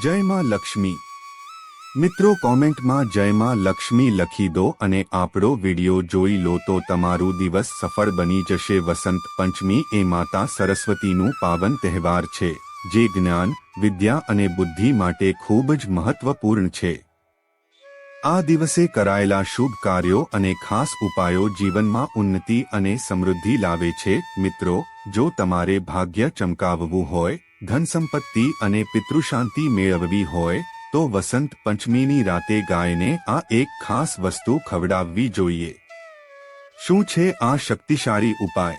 જય માં લક્ષ્મી. મિત્રો કોમેન્ટમાં જય માં લક્ષ્મી લખી દો અને આપણો વિડિયો જોઈ લો તો તમારું દિવસ સફળ બની જશે. વસંત પંચમી એ માતા સરસ્વતીનું પાવન તહેવાર છે, જે જ્ઞાન, વિદ્યા અને બુદ્ધિ માટે ખૂબ જ મહત્વપૂર્ણ છે. આ દિવસે કરાયેલા શુભ કાર્યો અને ખાસ ઉપાયો જીવનમાં ઉન્નતિ અને સમૃદ્ધિ લાવે છે. મિત્રો, જો તમારે ભાગ્ય ચમકાવવું હોય ધન સંપત્તિ અને પિતૃશાંતિ મેળવવી હોય તો વસંત પંચમીની રાતે ગાયને આ એક ખાસ વસ્તુ ખવડાવવી જોઈએ. શું છે આ શક્તિશાળી ઉપાય?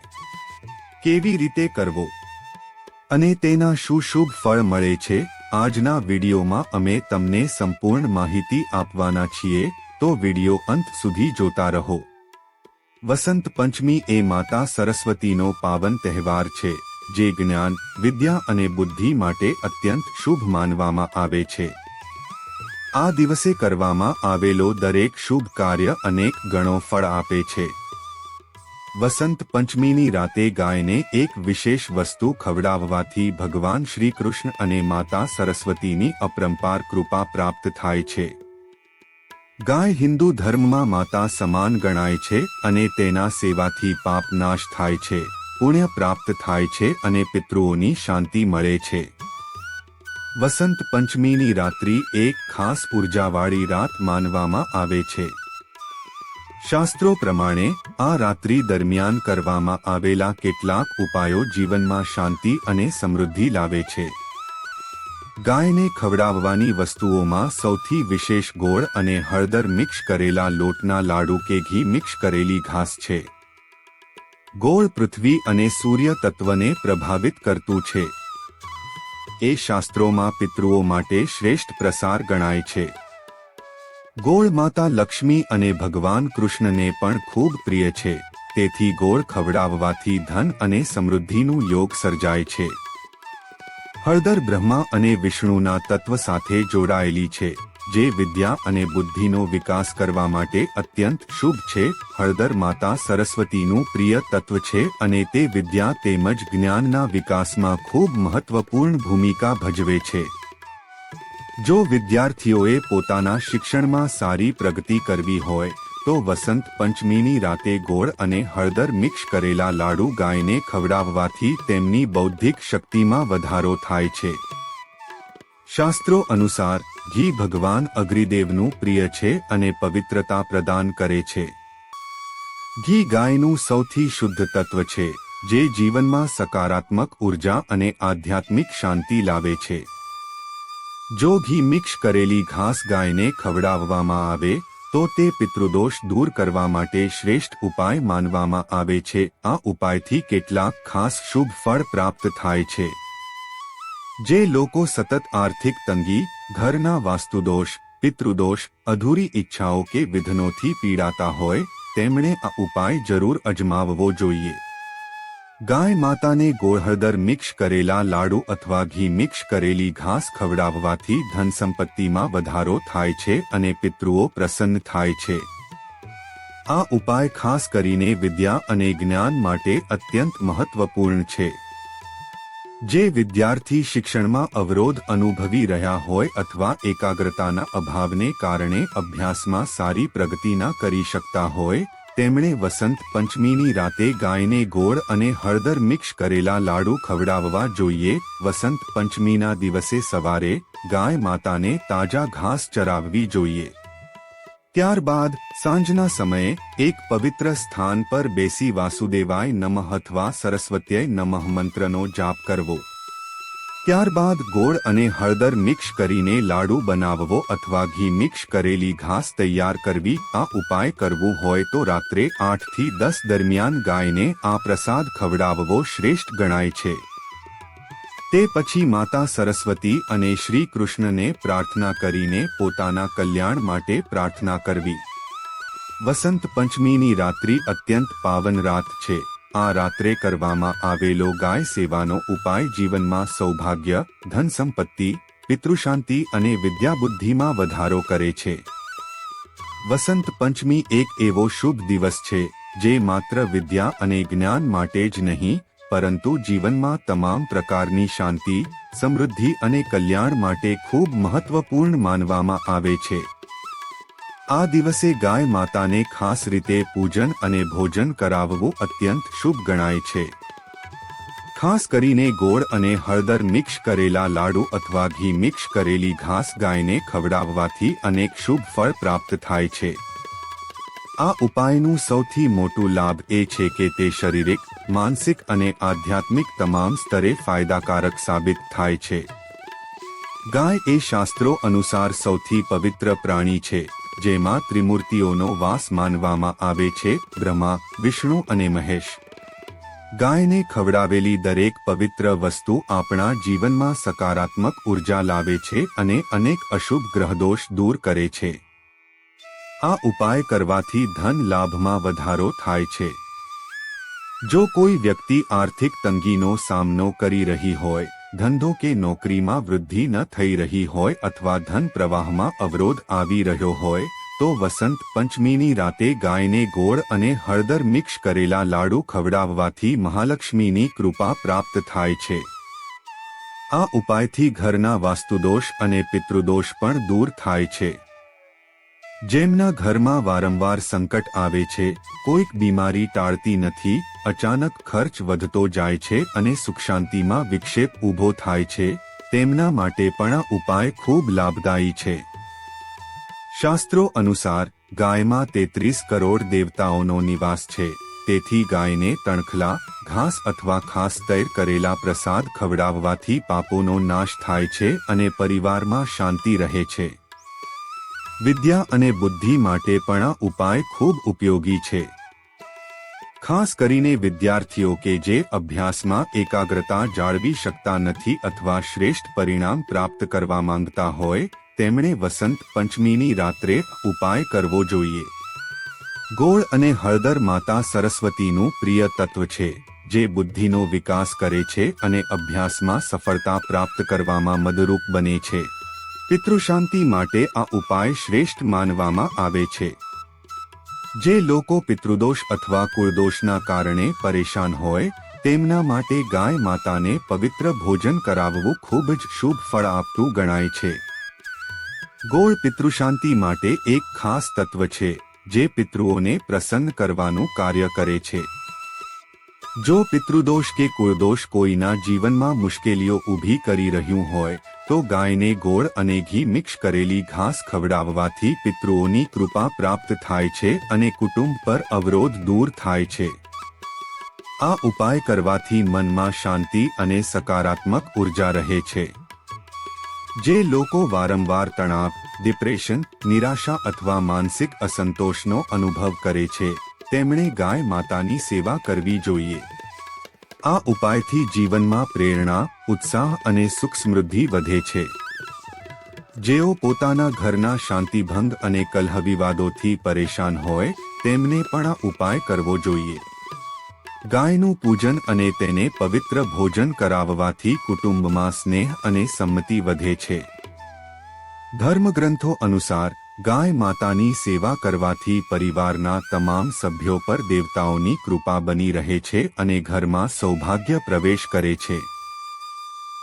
કેવી રીતે કરવો? અને તેના શું શુભ ફળ મળે છે? આજના વિડીયોમાં અમે તમને સંપૂર્ણ માહિતી આપવાના છીએ, તો વીડિયો અંત સુધી જોતા રહો. વસંત પંચમી એ માતા સરસ્વતીનો પાવન તહેવાર છે. જે જ્ઞાન, વિદ્યા અને બુદ્ધિ માટે અત્યંત શુભ માનવામાં આવે છે. આ દિવસે કરવામાં આવેલો દરેક શુભ કાર્ય અનેક ગણો ફળ આપે છે. વસંત પંચમીની રાતે ગાયને એક વિશેષ વસ્તુ ખવડાવવાથી ભગવાન શ્રી કૃષ્ણ અને માતા સરસ્વતીની અપરંપાર કૃપા પ્રાપ્ત થાય છે. ગાય હિન્દુ ધર્મમાં માતા સમાન ગણાય છે અને તેના સેવાથી પાપ નાશ થાય છે. પુણ્ય પ્રાપ્ત થાય છે અને પિતૃઓની શાંતિ મળે છે. વસંત પંચમીની રાત્રિ એક ખાસ ઉર્જાવાળી રાત માનવામાં આવે છે. શાસ્ત્રો પ્રમાણે, આ રાત્રિ દરમિયાન કરવામાં આવેલા કેટલાક ઉપાયો જીવનમાં શાંતિ અને સમૃદ્ધિ લાવે છે. ગાયને ખવડાવવાની વસ્તુઓમાં સૌથી વિશેષ ગોળ અને હળદર મિક્સ કરેલા લોટના લાડુ કે ઘી મિક્સ કરેલી ઘાસ છે. ગોળ પૃથ્વી અને સૂર્ય તત્વને પ્રભાવિત કરતું છે. એ શાસ્ત્રોમાં પિતૃઓ માટે શ્રેષ્ઠ પ્રસાર ગણાય છે. ગોળ માતા લક્ષ્મી અને ભગવાન કૃષ્ણને પણ ખૂબ પ્રિય છે. તેથી ગોળ ખવડાવવાથી ધન અને સમૃદ્ધિનું યોગ સર્જાય છે. હળદર બ્રહ્મા અને વિષ્ણુના તત્વ સાથે જોડાયેલી છે. જે વિદ્યા અને બુદ્ધિનો વિકાસ કરવા માટે અત્યંત શુભ છે, હળદર માતા સરસ્વતીનું પ્રિય તત્વ છે અને તે વિદ્યા તેમજ જ્ઞાનના વિકાસમાં ખૂબ મહત્વપૂર્ણ ભૂમિકા ભજવે છે. જો વિદ્યાર્થીઓએ પોતાના શિક્ષણમાં સારી પ્રગતિ કરવી હોય, તો વસંત પંચમીની રાતે ગોળ અને હળદર મિક્સ કરેલા લાડુ ગાયને ખવડાવવાથી તેમની બૌદ્ધિક શક્તિમાં વધારો થાય છે. શાસ્ત્રો અનુસાર ઘી ભગવાન અગ્રિદેવનું પ્રિય છે અને પવિત્રતા પ્રદાન કરે છે. ઘી ગાયનું સૌથી શુદ્ધ તત્વ છે, જે જીવનમાં સકારાત્મક ઊર્જા અને આધ્યાત્મિક શાંતિ લાવે છે. જો ઘી મિક્સ કરેલી ઘાસ ગાયને ખવડાવવામાં આવે, તો તે પિતૃદોષ દૂર કરવા માટે શ્રેષ્ઠ ઉપાય માનવામાં આવે છે. આ ઉપાયથી કેટલાક ખાસ શુભ ફળ પ્રાપ્ત થાય છે. જે લોકો સતત આર્થિક તંગી ઘરના વાસ્તુદોષ, પિતૃદોષ, અધૂરી ઈચ્છાઓ કે વિધનોથી પીડાતા હોય, તેમણે આ ઉપાય જરૂર અજમાવવો જોઈએ. ગાય માતાને ગોળહળદર મિક્સ કરેલા લાડુ અથવા ઘી મિક્સ કરેલી ઘાસ ખવડાવવાથી ધન સંપત્તિમાં વધારો થાય છે અને પિતૃઓ પ્રસન્ન થાય છે. આ ઉપાય ખાસ કરીને વિદ્યા અને જ્ઞાન માટે અત્યંત મહત્વપૂર્ણ છે. જે વિદ્યાર્થી શિક્ષણમાં અવરોધ અનુભવી રહ્યા હોય અથવા એકાગ્રતાના અભાવને કારણે અભ્યાસમાં સારી પ્રગતિ ના કરી શકતા હોય, તેમણે વસંત પંચમીની રાતે ગાયને ગોળ અને હળદર મિક્સ કરેલા લાડુ ખવડાવવા જોઈએ. વસંત પંચમીના દિવસે સવારે ગાય માતાને તાજા ઘાસ ચરાવવી જોઈએ. ત્યારબાદ સાંજના સમયે એક પવિત્ર સ્થાન પર બેસી વાસુદેવાય નમઃ અથવા સરસ્વત્યય નમઃ મંત્રનો જાપ કરવો. ત્યારબાદ ગોળ અને હળદર મિક્સ કરીને લાડુ બનાવવો અથવા ઘી મિક્સ કરેલી ઘાસ તૈયાર કરવી, આ ઉપાય કરવું હોય તો રાત્રે આઠથી દસ દરમિયાન ગાયને આ પ્રસાદ ખવડાવવો શ્રેષ્ઠ ગણાય છે. તે પછી માતા સરસ્વતી અને શ્રી કૃષ્ણને પ્રાર્થના કરીને પોતાના કલ્યાણ માટે પ્રાર્થના કરવી. વસંત પંચમીની રાત્રિ અત્યંત પાવન રાત છે. આ રાત્રે કરવામાં આવેલો ગાય સેવાનો ઉપાય જીવનમાં સૌભાગ્ય, ધન સંપત્તિ, પિતૃશાંતિ અને વિદ્યાબુદ્ધિમાં વધારો કરે છે. વસંત પંચમી એક એવો શુભ દિવસ છે, જે માત્ર વિદ્યા અને જ્ઞાન માટે જ નહીં પરંતુ જીવનમાં તમામ પ્રકારની શાંતિ, સમૃદ્ધિ અને કલ્યાણ માટે ખૂબ મહત્વપૂર્ણ માનવામાં આવે છે. આ દિવસે ગાય માતાને ખાસ રીતે પૂજન અને ભોજન કરાવવું અત્યંત શુભ ગણાય છે. ખાસ કરીને ગોળ અને હળદર મિક્સ કરેલા લાડુ અથવા ઘી મિક્સ કરેલી ઘાસ ગાયને ખવડાવવાથી અનેક શુભ ફળ પ્રાપ્ત થાય છે. આ ઉપાયનું સૌથી મોટું લાભ એ છે કે તે શારીરિક, માનસિક અને આધ્યાત્મિક તમામ સ્તરે ફાયદાકારક સાબિત થાય છે. ગાય એ શાસ્ત્રો અનુસાર સૌથી પવિત્ર પ્રાણી છે, જેમાં ત્રિમૂર્તિઓનો વાસ માનવામાં આવે છે, બ્રહ્મા, વિષ્ણુ અને મહેશ. ગાયને ખવડાવેલી દરેક પવિત્ર વસ્તુ આપણા જીવનમાં સકારાત્મક ઊર્જા લાવે છે અને અનેક અશુભ ગ્રહદોષ દૂર કરે છે. આ ઉપાય કરવાથી ધન લાભમાં વધારો થાય છે. જો કોઈ વ્યક્તિ આર્થિક તંગીનો સામનો કરી રહી હોય, ધંધો કે નોકરીમાં વૃદ્ધિ ન થઈ રહી હોય અથવા ધન પ્રવાહમાં અવરોધ આવી રહ્યો હોય, તો વસંત પંચમીની રાતે ગાયને ગોળ અને હળદર મિક્સ કરેલા લાડુ ખવડાવવાથી મહાલક્ષ્મીની કૃપા પ્રાપ્ત થાય છે. આ ઉપાયથી ઘરના વાસ્તુદોષ અને પિતૃદોષ પણ દૂર થાય છે. જેમના ઘરમાં વારંવાર સંકટ આવે છે, કોઈક બીમારી ટાળતી નથી, અચાનક ખર્ચ વધતો જાય છે અને સુખ શાંતિમાં વિક્ષેપ ઊભો થાય છે, તેમના માટે પણ આ ઉપાય ખૂબ લાભદાયી છે. શાસ્ત્રો અનુસાર, ગાયમાં તેત્રીસ કરોડ દેવતાઓનો નિવાસ છે, તેથી ગાયને તણખલા, ઘાસ અથવા ખાસ તૈર કરેલા પ્રસાદ ખવડાવવાથી પાપોનો નાશ થાય છે અને પરિવારમાં શાંતિ રહે છે. વિદ્યા અને બુદ્ધિ માટે પણ આ ઉપાય ખૂબ ઉપયોગી છે. ખાસ કરીને વિદ્યાર્થીઓ કે જે અભ્યાસમાં એકાગ્રતા જાળવી શકતા નથી અથવા શ્રેષ્ઠ પરિણામ પ્રાપ્ત કરવા માંગતા હોય, તેમણે વસંત પંચમીની રાત્રે ઉપાય કરવો જોઈએ. ગોળ અને હળદર માતા સરસ્વતીનું પ્રિય તત્વ છે, જે બુદ્ધિનો વિકાસ કરે છે અને અભ્યાસમાં સફળતા પ્રાપ્ત કરવામાં મદરૂપ બને છે. પિતૃશાંતિ માટે આ ઉપાય શ્રેષ્ઠ માનવામાં આવે છે. જે લોકો પિતૃદોષ અથવા કુળદોષના કારણે પરેશાન હોય, તેમના માટે ગાય માતાને પવિત્ર ભોજન કરાવવું ખૂબ જ શુભ ફળ આપતું ગણાય છે. ગોળ પિતૃશાંતિ માટે એક ખાસ તત્વ છે, જે પિતૃઓને પ્રસન્ન કરવાનું કાર્ય કરે છે. જો પિતૃદોષ કે કુળદોષ કોઈના જીવનમાં મુશ્કેલીઓ ઊભી કરી રહ્યું હોય તો ગાયને ગોળ અને ઘી મિક્સ કરેલી ઘાસ ખવડાવવાથી પિતૃઓની કૃપા પ્રાપ્ત થાય છે અને કુટુંબ પર અવરોધ દૂર થાય છે. આ ઉપાય કરવાથી મનમાં શાંતિ અને સકારાત્મક ઊર્જા રહે છે. જે લોકો વારંવાર તણાવ, ડિપ્રેશન, નિરાશા અથવા માનસિક અસંતોષનો અનુભવ કરે છે, તેમણે ગાય માતાની સેવા કરવી જોઈએ. આ ઉપાયથી જીવનમાં પ્રેરણા, ઉત્સાહ અને સુખ સમૃદ્ધિ વધે છે. જેઓ પોતાના ઘરના શાંતિભંગ અને કલહ વિવાદોથી પરેશાન હોય, તેમને પણ આ ઉપાય કરવો જોઈએ. ગાયનું પૂજન અને તેને પવિત્ર ભોજન કરાવવાથી કુટુંબમાં સ્નેહ અને સંમતિ વધે છે. ધર્મગ્રંથો અનુસાર ગાય માતાની સેવા કરવાથી પરિવારના તમામ સભ્યો પર દેવતાઓની કૃપા બની રહે છે અને ઘરમાં સૌભાગ્ય પ્રવેશ કરે છે.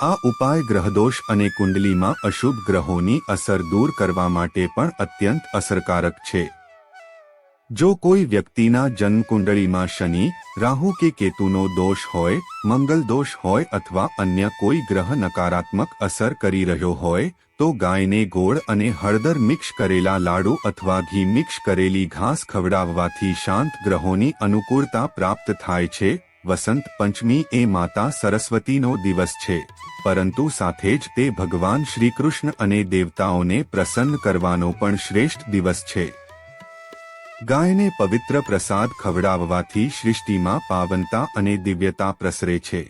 આ ઉપાય ગ્રહદોષ અને કુંડલીમાં અશુભ ગ્રહોની અસર દૂર કરવા માટે પણ અત્યંત અસરકારક છે. જો કોઈ વ્યક્તિના જન્મકુંડળીમાં શનિ, રાહુ કે કેતુનો દોષ હોય, મંગલ દોષ હોય અથવા અન્ય કોઈ ગ્રહ નકારાત્મક અસર કરી રહ્યો હોય, તો ગાયને ગોળ અને હળદર મિક્સ કરેલા લાડુ અથવા ઘી મિક્સ કરેલી ઘાસ ખવડાવવાથી શાંત ગ્રહોની અનુકૂળતા પ્રાપ્ત થાય છે. વસંત પંચમી એ માતા સરસ્વતીનો દિવસ છે. પરંતુ સાથે જ તે ભગવાન શ્રીકૃષ્ણ અને દેવતાઓને પ્રસન્ન કરવાનો પણ શ્રેષ્ઠ દિવસ છે. ગાયને પવિત્ર પ્રસાદ ખવડાવવાથી સૃષ્ટિમાં પાવનતા અને દિવ્યતા પ્રસરે છે.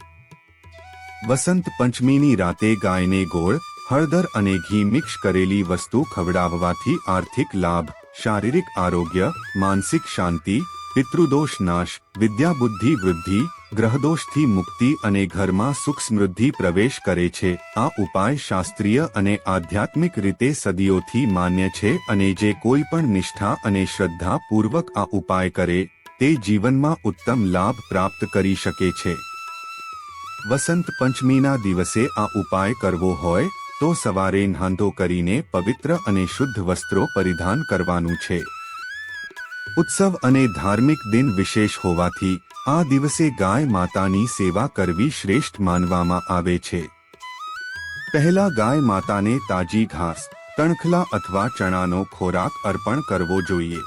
વસંત પંચમીની રાતે ગાયને ગોળ, હળદર અને ઘી મિક્સ કરેલી વસ્તુ ખવડાવવાથી આર્થિક લાભ, શારીરિક આરોગ્ય, માનસિક શાંતિ, પિતૃદોષ નાશ વિદ્યા વૃદ્ધિ ગ્રહદોષથી મુક્તિ અને ઘરમાં સુખ સમૃદ્ધિ પ્રવેશ કરે છે. આ ઉપાય શાસ્ત્રીય અને આધ્યાત્મિક રીતે સદીઓથી માન્ય છે અને જે કોઈ પણ નિષ્ઠા અને શ્રદ્ધા પૂર્વક આ ઉપાય કરે, તે જીવનમાં ઉત્તમ લાભ પ્રાપ્ત કરી શકે છે. વસંત પંચમીના દિવસે આ ઉપાય કરવો હોય, તો સવારે નાંધો કરીને પવિત્ર અને શુદ્ધ વસ્ત્રો પરિધાન કરવાનું છે. ઉત્સવ અને ધાર્મિક દિન વિશેષ હોવાથી આ દિવસે ગાય માતાની સેવા કરવી શ્રેષ્ઠ માનવામાં આવે છે. પહેલા ગાય માતાને તાજી ઘાસ, તણખલા અથવા ચણાનો ખોરાક અર્પણ કરવો જોઈએ.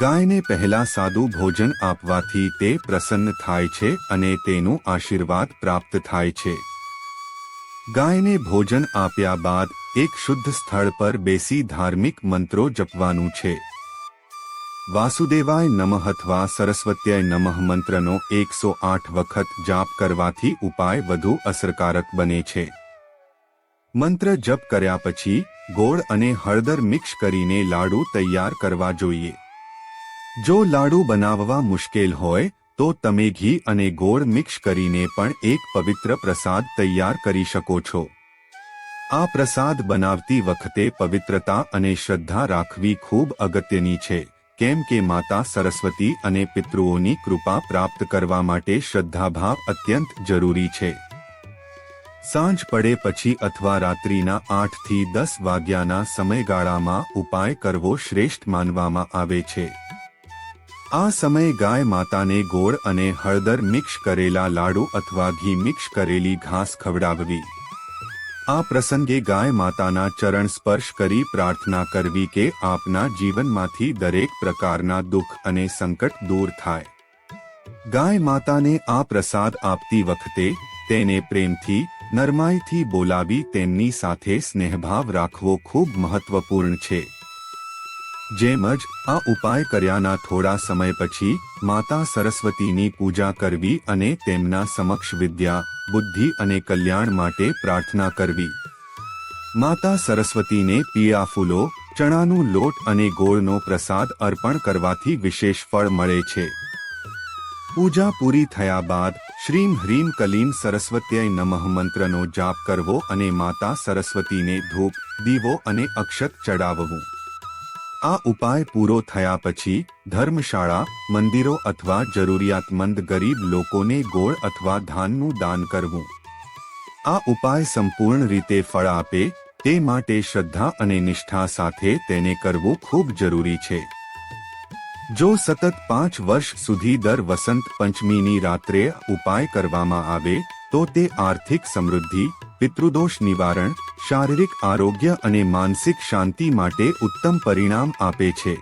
ગાયને પહેલા સાદું ભોજન આપવાથી તે પ્રસન્ન થાય છે અને તેનું આશીર્વાદ પ્રાપ્ત થાય છે. ગાયને ભોજન આપ્યા બાદ એક શુદ્ધ સ્થળ પર બેસી ધાર્મિક મંત્રો જપવાનું છે. વાસુદેવાય નમઃ અથવા સરસ્વત્યાય નમઃ મંત્રનો એકસો આઠ વખત જાપ કરવાથી ઉપાય વધુ અસરકારક બને છે. મંત્ર જપ કર્યા પછી ગોળ અને હળદર મિક્સ કરીને લાડુ તૈયાર કરવા જોઈએ. જો લાડુ બનાવવા મુશ્કેલ હોય, તો તમે ઘી અને ગોળ મિક્સ કરીને પણ એક પવિત્ર પ્રસાદ તૈયાર કરી શકો છો. આ પ્રસાદ બનાવતી વખતે પવિત્રતા અને શ્રદ્ધા રાખવી ખૂબ અગત્યની છે. કેમ કે માતા સરસ્વતી અને પિતૃઓની કૃપા પ્રાપ્ત કરવા માટે શ્રદ્ધાભાવ અત્યંત જરૂરી છે. સાંજ પડે પછી અથવા રાત્રિના આઠથી દસ વાગ્યાના સમયગાળામાં ઉપાય કરવો શ્રેષ્ઠ માનવામાં આવે છે. આ સમયે ગાય માતાને ગોળ અને હળદર મિક્સ કરેલા લાડુ અથવા ઘી મિક્સ કરેલી ઘાસ ખવડાવવી. આ પ્રસંગે ગાય માતાના ચરણ સ્પર્શ કરી પ્રાર્થના કરવી કે આપના જીવનમાંથી દરેક પ્રકારના દુઃખ અને સંકટ દૂર થાય. ગાય માતાને આ પ્રસાદ આપતી વખતે તેને પ્રેમથી, નરમાઈથી બોલાવી તેમની સાથે સ્નેહભાવ રાખવો ખૂબ મહત્વપૂર્ણ છે. જેમ જ આ ઉપાય કર્યાના થોડા સમય પછી માતા સરસ્વતીની પૂજા કરવી અને તેમના સમક્ષ વિદ્યા, બુદ્ધિ અને કલ્યાણ માટે પ્રાર્થના કરવી. માતા સરસ્વતીને પીળા ફૂલો, ચણાનું લોટ અને ગોળનો પ્રસાદ અર્પણ કરવાથી વિશેષ ફળ મળે છે. પૂજા પૂરી થયા બાદ શ્રીમ હ્રીમ કલીમ સરસ્વત્યય નમઃ મંત્રનો જાપ કરવો અને માતા સરસ્વતીને ધૂપ, દીવો અને અક્ષત ચડાવવું. આ ઉપાય પૂરો થયા પછી ધર્મશાળા, મંદિરો અથવા જરૂરિયાતમંદ ગરીબ લોકોને ગોળ અથવા ધાનનું દાન કરવું. આ ઉપાય સંપૂર્ણ રીતે ફળ આપે, તે માટે શ્રદ્ધા અને નિષ્ઠા સાથે તેને કરવું ખૂબ જરૂરી છે. જો સતત પાંચ વર્ષ સુધી દર વસંત પંચમીની રાત્રે ઉપાય કરવામાં આવે, તો તે આર્થિક સમૃદ્ધિ, પિતૃદોષ નિવારણ શારીરિક આરોગ્ય અને માનસિક શાંતિ માટે ઉત્તમ પરિણામ આપે છે.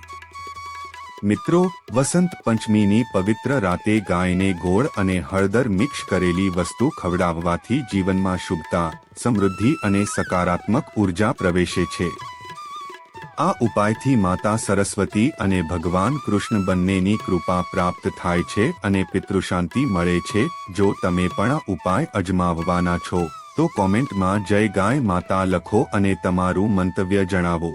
મિત્રો, વસંત પંચમીની પવિત્ર રાતે ગાયને ગોળ અને હળદર મિક્સ કરેલી વસ્તુ ખવડાવવાથી જીવનમાં શુભતા, સમૃદ્ધિ અને સકારાત્મક ઊર્જા પ્રવેશે છે. આ ઉપાયથી માતા સરસ્વતી અને ભગવાન કૃષ્ણ બંનેની કૃપા પ્રાપ્ત થાય છે અને પિતૃશાંતિ મળે છે, જો તમે પણ આ ઉપાય અજમાવવાના છો. તો કોમેન્ટમાં જય ગાય માતા લખો અને તમારું મંતવ્ય જણાવો.